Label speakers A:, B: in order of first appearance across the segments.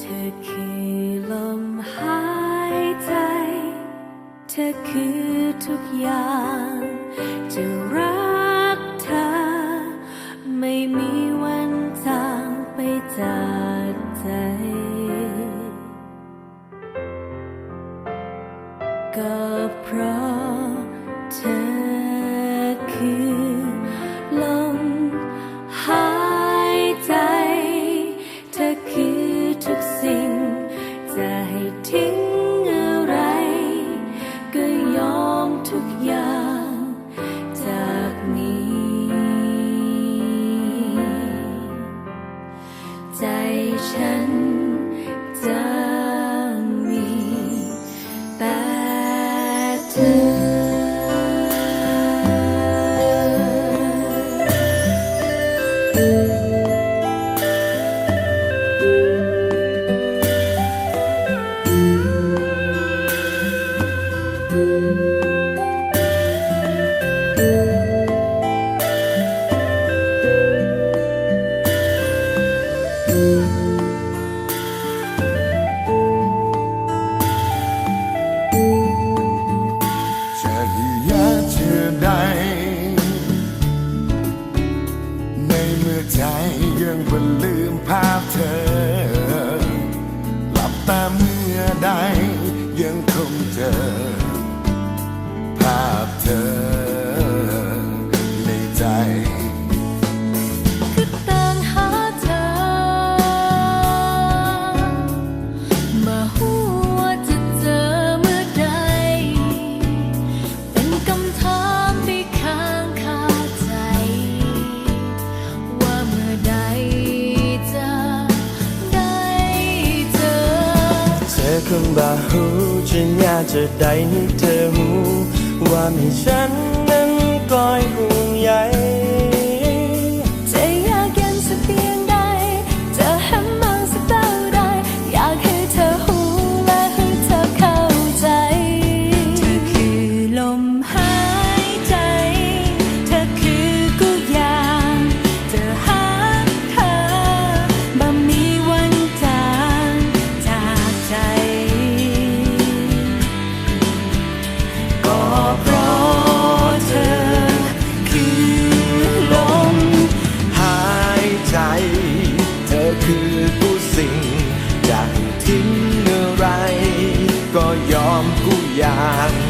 A: เธอคือลมหายใจ เธอคือทุกอย่าง จะ
B: รักเธอ ไม่
A: มีวันจางไปจาก อ
C: คงบาหูฉันอยากจะได้ให้เธอหูว่ามีฉันนั้นก้อยห่วงใย
A: อยาง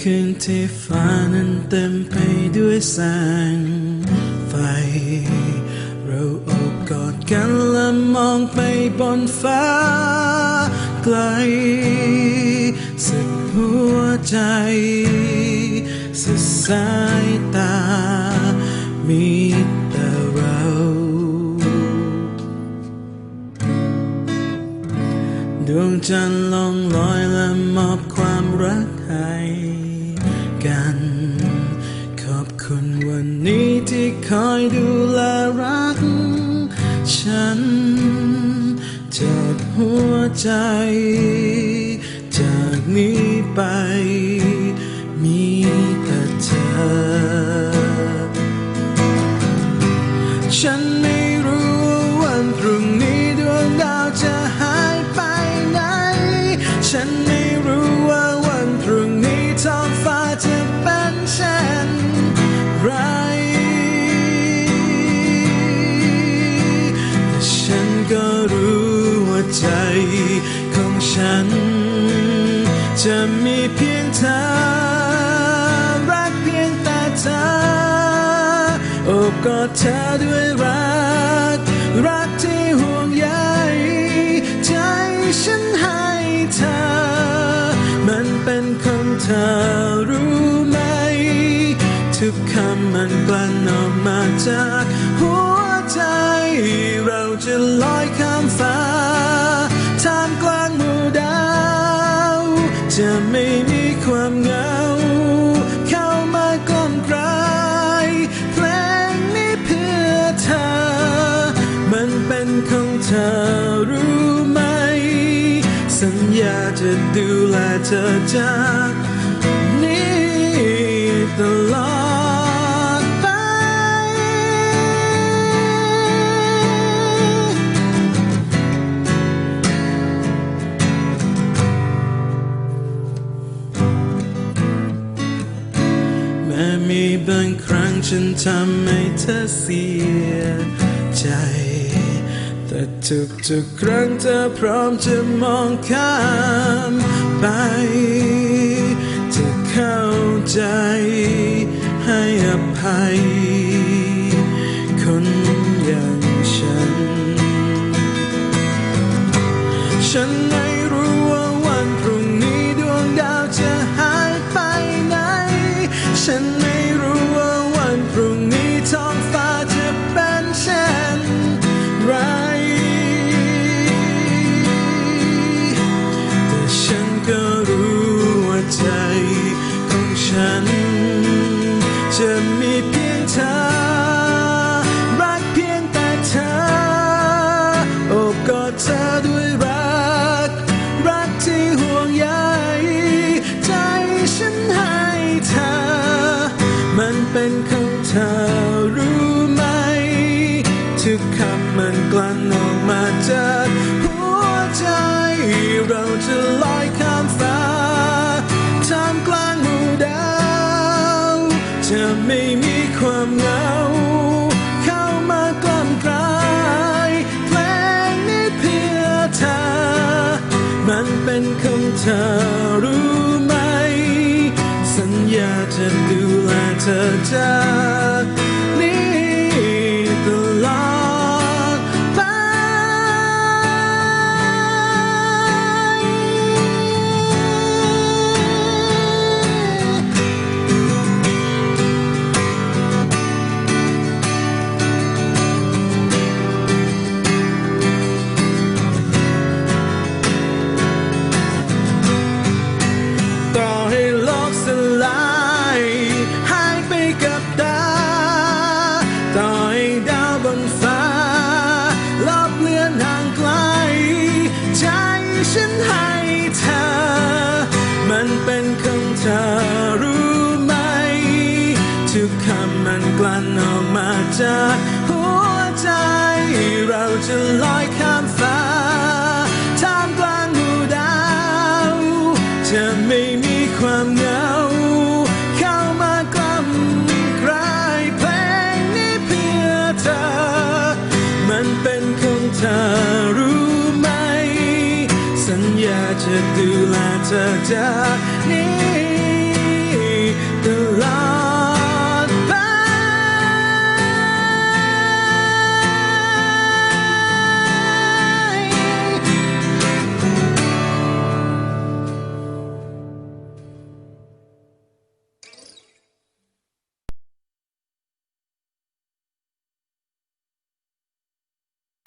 A: คืน
D: ที่ฟ้านั้นเต็มไปด้วยแสงไฟ เราโอบกอดกันและมองไปบนฟ้าไกลสุดหัวใจสุดสาย ฉัน เจ็บหัวใจ จากนี้ ฉัน จะมีเพียงเธอ รักเพียงแต่เธอโอบกอดเธอด้วยรัก รักที่ห่วงใยใจฉันให้เธอ มันเป็นของเธอรู้ไหม ทุกคำมันกลั่นออกมาจากหัวใจ เราจะลอยข้ามฟ้า จะไม่มีความเหงา เข้ามากล่อมกลายเพลงนี้เพื่อเธอ มันเป็นของเธอรู้ไหม สัญญาจะดูแลเธอจาก มีบางครั้งฉันทำให้เธอเสียใจ แต่ทุกๆครั้งเธอพร้อมจะมองข้ามไปจะเข้าใจให้อภัย ฉัน จะมีเพียงเธอ รักเพียงแต่เธอ โอบกอดเธอด้วยรัก รักที่ห่วงใยใจฉันให้เธอ มันเป็นของเธอรู้ไหม ทุกคำมันกลั่นออกมาจากหัวใจเราจะ ความเหงา เข้ามากล่อมกลายเพลงนี้เพื่อเธอ มันเป็นคำเธอรู้ไหม สัญญาจะดูแลเธอจ้า หัวใจ เราจะลอยข้ามฟ้าท่ามกลางหมู่ดาวจะไม่มีความเหงาเข้ามากล่อมกลายเพลงนี้เพื่อเธอ มันเป็นของเธอรู้ไหม สัญญาจะดูแลเธอจากนี้ตลอด